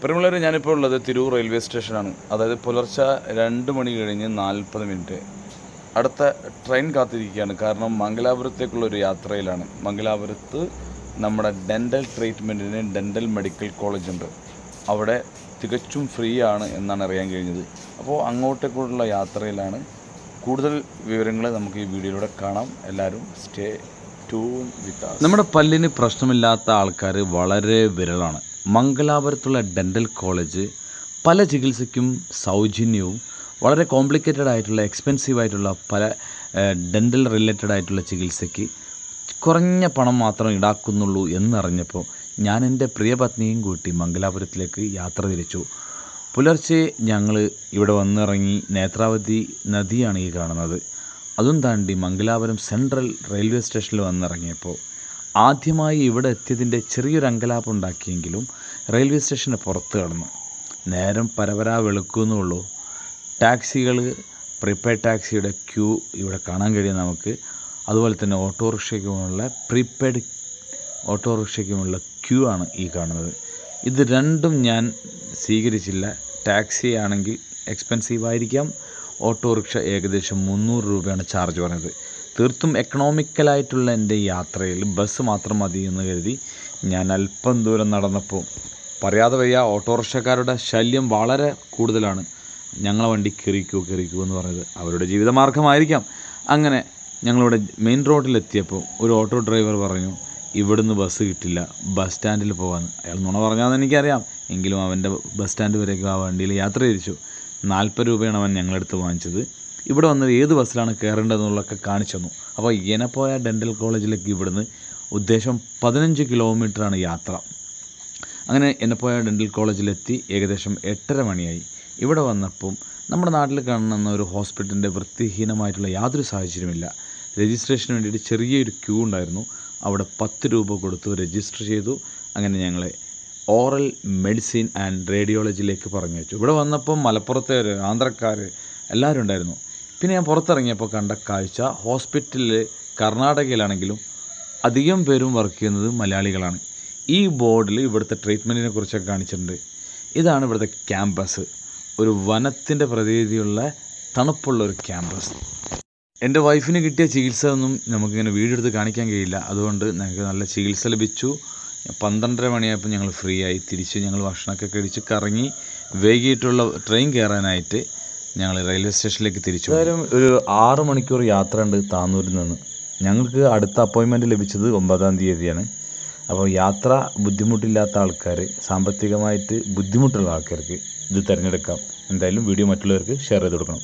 പെരുമുള്ളൂർ ഞാനിപ്പോൾ ഉള്ളത് തിരൂർ റെയിൽവേ സ്റ്റേഷനാണ്. അതായത് പുലർച്ചെ രണ്ട് മണി കഴിഞ്ഞ് നാൽപ്പത് മിനിറ്റ്. അടുത്ത ട്രെയിൻ കാത്തിരിക്കുകയാണ്. കാരണം മംഗലാപുരത്തേക്കുള്ള ഒരു യാത്രയിലാണ്. മംഗലാപുരത്ത് നമ്മുടെ ഡെന്റൽ ട്രീറ്റ്മെന്റിന് ഡെന്റൽ മെഡിക്കൽ കോളേജ് ഉണ്ട് അവിടെ തികച്ചും ഫ്രീ ആണ് എന്നാണ് അറിയാൻ കഴിഞ്ഞത്. അപ്പോൾ അങ്ങോട്ടേക്കുള്ള യാത്രയിലാണ്. കൂടുതൽ വിവരങ്ങൾ നമുക്ക് ഈ വീഡിയോയിലൂടെ കാണാം. എല്ലാവരും സ്റ്റേ ടൂൺ വിത്ത് നമ്മുടെ പല്ലിന് പ്രശ്നമില്ലാത്ത ആൾക്കാർ വളരെ വിരളാണ്. മംഗലാപുരത്തുള്ള ഡെന്റൽ കോളേജ് പല ചികിത്സയ്ക്കും സൗജന്യവും വളരെ കോംപ്ലിക്കേറ്റഡ് ആയിട്ടുള്ള എക്സ്പെൻസീവ് ആയിട്ടുള്ള പല ഡെന്റൽ റിലേറ്റഡ് ആയിട്ടുള്ള ചികിത്സയ്ക്ക് കുറഞ്ഞ പണം മാത്രം ഈടാക്കുന്നുള്ളൂ എന്നറിഞ്ഞപ്പോൾ ഞാൻ എന്റെ പ്രിയപത്നിയും കൂട്ടി മംഗലാപുരത്തിലേക്ക് യാത്ര തിരിച്ചു. പുലർച്ചെ ഞങ്ങൾ ഇവിടെ വന്നിറങ്ങി നേത്രാവതി നദിയാണ് ഈ കാണുന്നത്. അതും താണ്ടി മംഗലാപുരം സെൻട്രൽ റെയിൽവേ സ്റ്റേഷനിൽ വന്നിറങ്ങിയപ്പോൾ ആദ്യമായി ഇവിടെ എത്തിയതിന്റെ ചെറിയൊരു അങ്കലാപ്പ് ഉണ്ടാക്കിയെങ്കിലും റെയിൽവേ സ്റ്റേഷന് പുറത്ത് കടന്നു. നേരം പരപരാ വെളുക്കുന്നുള്ളൂ ടാക്സികൾ പ്രീപെയ്ഡ് ടാക്സിയുടെ ക്യൂ ഇവിടെ കാണാൻ കഴിയും നമുക്ക്. അതുപോലെ തന്നെ ഓട്ടോറിക്ഷയ്ക്കുമുള്ള പ്രീപെയ്ഡ് ഓട്ടോറിക്ഷയ്ക്കുമുള്ള ക്യൂ ആണ് ഈ കാണുന്നത്. ഇത് രണ്ടും ഞാൻ സ്വീകരിച്ചില്ല. ടാക്സി ആണെങ്കിൽ എക്സ്പെൻസീവ് ആയിരിക്കാം ഓട്ടോറിക്ഷ ഏകദേശം മുന്നൂറ് രൂപയാണ് ചാർജ് പറഞ്ഞത്. തീർത്തും എക്കണോമിക്കലായിട്ടുള്ള എന്റെ യാത്രയിൽ ബസ് മാത്രം മതി എന്ന് കരുതി ഞാൻ അല്പം ദൂരം നടന്നപ്പോൾ പറയാതെ വയ്യ ഓട്ടോറിക്ഷക്കാരുടെ ശല്യം വളരെ കൂടുതലാണ്. ഞങ്ങളെ വണ്ടി കയറിക്കൂ കയറിക്കൂ എന്ന് പറഞ്ഞത് അവരുടെ ജീവിതമാർഗമായിരിക്കാം. അങ്ങനെ ഞങ്ങളിവിടെ മെയിൻ റോഡിലെത്തിയപ്പോൾ ഒരു ഓട്ടോ ഡ്രൈവർ പറഞ്ഞു ഇവിടുന്ന് ബസ് കിട്ടില്ല ബസ് സ്റ്റാൻഡിൽ പോകാമെന്ന് അയാൾ നുണ പറഞ്ഞാന്ന് എനിക്കറിയാം. എങ്കിലും അവന്റെ ബസ് സ്റ്റാൻഡ് വരേക്കും ആ വണ്ടിയിൽ യാത്ര തിരിച്ചു. നാൽപ്പത് രൂപയാണ് അവൻ ഞങ്ങളെടുത്ത് വാങ്ങിച്ചത്. ഇവിടെ വന്നത് ഏത് ബസ്സിലാണ് കയറേണ്ടതെന്നുള്ളതൊക്കെ കാണിച്ചു തന്നു. അപ്പോൾ ഇനപ്പോയ ഡെന്റൽ കോളേജിലേക്ക് ഇവിടുന്ന് ഉദ്ദേശം പതിനഞ്ച് കിലോമീറ്ററാണ് യാത്ര. അങ്ങനെ എന്നെപ്പോയ ഡെന്റൽ കോളേജിലെത്തി ഏകദേശം എട്ടര മണിയായി. ഇവിടെ വന്നപ്പം നമ്മുടെ നാട്ടിൽ കാണുന്ന ഒരു ഹോസ്പിറ്റലിന്റെ വൃത്തിഹീനമായിട്ടുള്ള യാതൊരു സാഹചര്യമില്ല രജിസ്ട്രേഷന് വേണ്ടിയിട്ട് ചെറിയൊരു ക്യൂ ഉണ്ടായിരുന്നു. അവിടെ പത്ത് രൂപ കൊടുത്തു രജിസ്റ്റർ ചെയ്തു. അങ്ങനെ ഞങ്ങളെ ഓറൽ മെഡിസിൻ ആൻഡ് റേഡിയോളജിയിലേക്ക് പറഞ്ഞു വെച്ചു ഇവിടെ വന്നപ്പം മലപ്പുറത്തെ ആന്ധ്രക്കാർ എല്ലാവരും ഉണ്ടായിരുന്നു. പിന്നെ ഞാൻ പുറത്തിറങ്ങിയപ്പോൾ കണ്ട കാഴ്ച. ഹോസ്പിറ്റലിൽ കർണാടകയിലാണെങ്കിലും അധികം പേരും വർക്ക് ചെയ്യുന്നത് മലയാളികളാണ്. ഈ ബോർഡിൽ ഇവിടുത്തെ ട്രീറ്റ്മെന്റിനെ കുറിച്ചൊക്കെ കാണിച്ചിട്ടുണ്ട്. ഇതാണ് ഇവിടുത്തെ ക്യാമ്പസ് ഒരു വനത്തിന്റെ പ്രതീതിയുള്ള തണുപ്പുള്ള ഒരു ക്യാമ്പസ് എന്റെ വൈഫിന് കിട്ടിയ ചികിത്സ ഒന്നും നമുക്കിങ്ങനെ വീടെടുത്ത് കാണിക്കാൻ കഴിയില്ല. അതുകൊണ്ട് ഞങ്ങൾക്ക് നല്ല ചികിത്സ ലഭിച്ചു. പന്ത്രണ്ടര മണിയായപ്പോൾ ഞങ്ങൾ ഫ്രീ ആയി. തിരിച്ച് ഞങ്ങൾ ഭക്ഷണമൊക്കെ കഴിച്ച് കറങ്ങി. വൈകിട്ടുള്ള ട്രെയിൻ കയറാനായിട്ട് ഞങ്ങൾ റെയിൽവേ സ്റ്റേഷനിലേക്ക് തിരിച്ചു എന്തായാലും ഒരു ആറ് മണിക്കൂർ യാത്ര ഉണ്ട് താന്നൂരിൽ നിന്ന്. ഞങ്ങൾക്ക് അടുത്ത അപ്പോയിൻമെന്റ് ലഭിച്ചത് ഒമ്പതാം തീയതിയാണ്. അപ്പോൾ യാത്ര ബുദ്ധിമുട്ടില്ലാത്ത ആൾക്കാർ സാമ്പത്തികമായിട്ട് ബുദ്ധിമുട്ടുള്ള ആൾക്കാർക്ക് ഇത് തിരഞ്ഞെടുക്കാം. എന്തായാലും വീഡിയോ മറ്റുള്ളവർക്ക് ഷെയർ ചെയ്ത് കൊടുക്കണം.